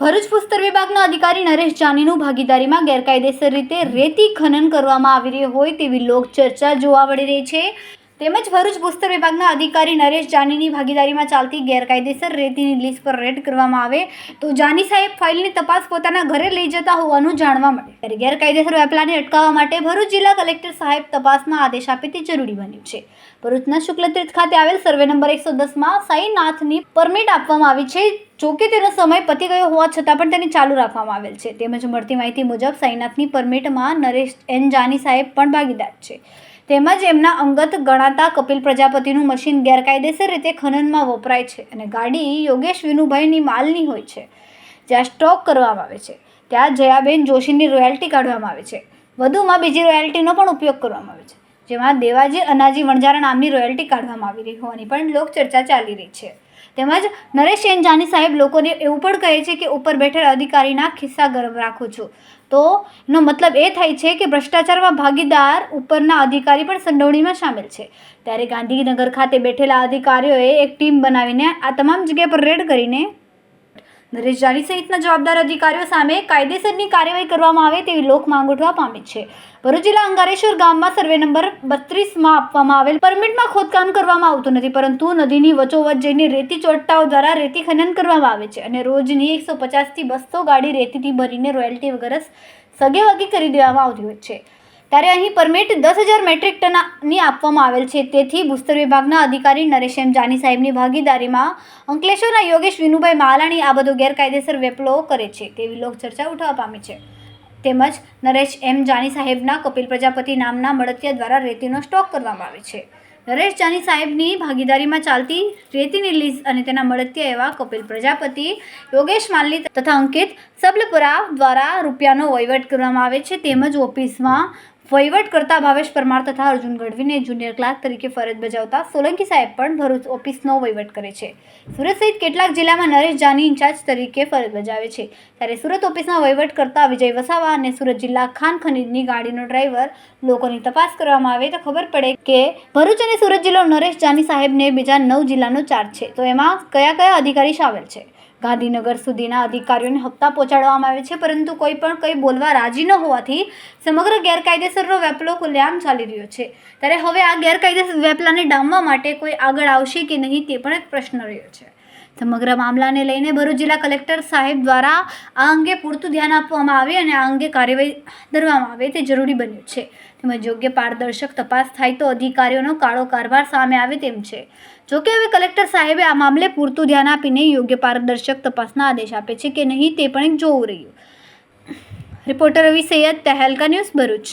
ભરૂચ ભૂસ્તર વિભાગના અધિકારી નરેશ જાનીનું ભાગીદારીમાં ગેરકાયદેસર રીતે રેતી ખનન કરવામાં આવી રહ્યું હોય તેવી લોકચર્ચા જોવા મળી રહી છે. તેમજ ભરૂચ ભૂસ્તર વિભાગના અધિકારી નરેશ જાનીની ભાગીદારીમાં ચાલતી ગેરકાયદેસર રેતીની લીઝ પર રેડ કરવામાં આવે તો જાની સાહેબ ફાઇલની તપાસ પોતાના ઘરે લઈ જતા હોવાનું જાણવા મળે ત્યારે ગેરકાયદેસર વેપલાને અટકાવવા માટે ભરૂચ જિલ્લા કલેક્ટર સાહેબ તપાસના આદેશ આપે તે જરૂરી બન્યું છે. ભરૂચના શુક્લતીર્થ ખાતે આવેલ સર્વે નંબર એકસો દસમાં સાઈનાથની પરમિટ આપવામાં આવી છે. જોકે તેનો સમય પતી ગયો હોવા છતાં પણ તેને ચાલુ રાખવામાં આવેલ છે. તેમજ મળતી માહિતી મુજબ સાઈનાથની પરમિટમાં નરેશ એન જાની સાહેબ પણ ભાગીદાર છે. તેમજ એમના અંગત ગણાતા કપિલ પ્રજાપતિનું મશીન ગેરકાયદેસર રીતે ખનનમાં વપરાય છે અને ગાડી યોગેશ વિનુભાઈની માલની હોય છે, જ્યાં સ્ટોક કરવામાં આવે છે. ત્યાં જયાબેન જોશીની રોયલ્ટી કાઢવામાં આવે છે. વધુમાં બીજી રોયલ્ટીનો પણ ઉપયોગ કરવામાં આવે છે, જેમાં દેવાજી, અનાજી વણજારા નામની રોયલ્ટી કાઢવામાં આવી રહી હોવાની પણ લોકચર્ચા ચાલી રહી છે. તેમજ નરેશ એનજાની સાહેબ લોકોને એવું પણ કહે છે કે ઉપર બેઠેલ અધિકારીના ખિસ્સા ગરમ રાખું છું. તો એનો મતલબ એ થાય છે કે ભ્રષ્ટાચારમાં ભાગીદાર ઉપરના અધિકારી પણ સંડોવણીમાં સામેલ છે. ત્યારે ગાંધીનગર ખાતે બેઠેલા અધિકારીઓએ એક ટીમ બનાવીને આ તમામ જગ્યા પર રેડ કરીને નરેશ જાની સહિતના જવાબદાર અધિકારીઓ સામે કાયદેસરની કાર્યવાહી કરવામાં આવે તેવી લોક માંગ ઉઠવા પામી છે. ભરૂચ જિલ્લા અંગારેશ્વર ગામમાં સર્વે નંબર બત્રીસમાં આપવામાં આવેલ પરમિટમાં ખોદકામ કરવામાં આવતું નથી, પરંતુ નદીની વચોવચ જઈને રેતી ચોટ્ટાઓ દ્વારા રેતી ખનન કરવામાં આવે છે અને રોજની એકસો પચાસથી બસો ગાડી રેતીથી ભરીને રોયલ્ટી વગર સગેવગી કરી દેવામાં આવતી હોય છે. ત્યારે અહીં પરમિટ દસ હજાર મેટ્રિક ટનની આપવામાં આવેલ છે. તેથી ભૂસ્તર વિભાગના અધિકારી નરેશ એમ જાની સાહેબની ભાગીદારીમાં અંકલેશ્વરના યોગેશ વિનુભાઈ માલાણી આ બધો ગેરકાયદેસર વેપલો કરે છે તેવી લોકચર્ચા ઉઠવા પામી છે. તેમજ નરેશ એમ જાની સાહેબના કપિલ પ્રજાપતિ નામના મળતિયા દ્વારા રેતીનો સ્ટોક કરવામાં આવે છે. નરેશ જાની સાહેબની ભાગીદારીમાં ચાલતી રેતીની લીઝ અને તેના મળતિયા એવા કપિલ પ્રજાપતિ, યોગેશ માલની તથા અંકિત સબલપુરા દ્વારા રૂપિયાનો વહીવટ કરવામાં આવે છે. તેમજ ઓફિસમાં વહીવટ કરતા ભાવેશ પરમાર તથા અર્જુન ગઢવીને જુનિયર ક્લાર્ક તરીકે ફરજ બજાવતા સોલંકી સાહેબ પણ ભરૂચ ઓફિસનો વહીવટ કરે છે. સુરત સહિત કેટલાક જિલ્લામાં નરેશ જાની ઇન્ચાર્જ તરીકે ફરજ બજાવે છે. ત્યારે સુરત ઓફિસમાં વહીવટ કરતા વિજય વસાવા અને સુરત જિલ્લા ખાન ખનીજની ગાડીનો ડ્રાઈવર લોકોની તપાસ કરવામાં આવે તો ખબર પડે કે ભરૂચ અને સુરત જિલ્લો નરેશ જાની સાહેબને બીજા નવ જિલ્લાનો ચાર્જ છે. તો એમાં કયા કયા અધિકારી સામેલ છે? ગાંધીનગર સુધીના અધિકારીઓને હપ્તા પહોંચાડવામાં આવે છે, પરંતુ કોઈ પણ કંઈ બોલવા રાજી ન હોવાથી સમગ્ર ગેરકાયદેસરનો વેપલો ખુલ્લેઆમ ચાલી રહ્યો છે. ત્યારે હવે આ ગેરકાયદેસર વેપલાને ડામવા માટે કોઈ આગળ આવશે કે નહીં તે પણ એક પ્રશ્ન રહ્યો છે. સમગ્ર મામલાને લઈને ભરૂચ જિલ્લા કલેક્ટર સાહેબ દ્વારા આ અંગે પૂરતું ધ્યાન આપવામાં આવે અને આ અંગે કાર્યવાહી ધરવામાં આવે તે જરૂરી બન્યું છે. તેમજ યોગ્ય પારદર્શક તપાસ થાય તો અધિકારીઓનો કાળો કારભાર સામે આવે તેમ છે. જોકે હવે કલેક્ટર સાહેબે આ મામલે પૂરતું ધ્યાન આપીને યોગ્ય પારદર્શક તપાસના આદેશ આપે છે કે નહીં તે પણ જોવું રહ્યું. Reporter Ravi Saiyed, Tehelka news Bharuch.